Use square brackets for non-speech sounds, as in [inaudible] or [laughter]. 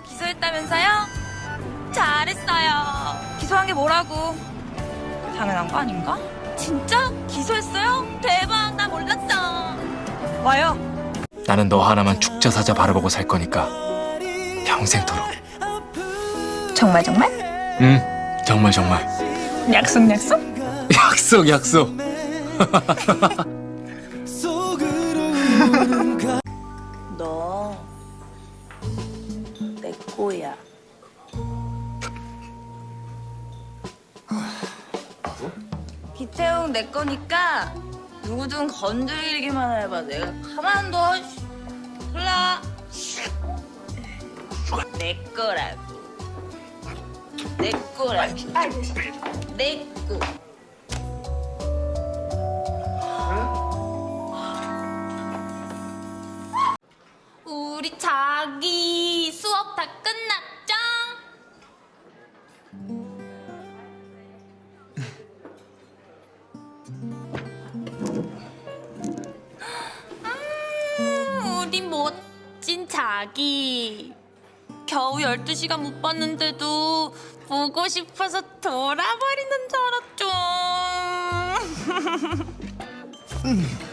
뭐 기소했다면서요? 잘했어요. 기소한 게 뭐라고? 당연한 거 아닌가? 진짜? 기소했어요? 대박, 나 몰랐어. 와요. 나는 너 하나만 죽자 사자 바라보고 살 거니까 평생토록. 정말 정말? 응, 정말 정말. 약속 약속? [laughs] 약속 약속. [laughs] [laughs] 내 거야. 기태웅 내 거니까 누구든 건드리기만 해봐. 내가 가만둬. 몰라. 내 거라고. 내 거라고. 내 거. 우리 자기 음, 우리 멋진 자기. 겨우 12시간 못 봤는데도 보고 싶어서 돌아버리는 줄 알았죠. [laughs]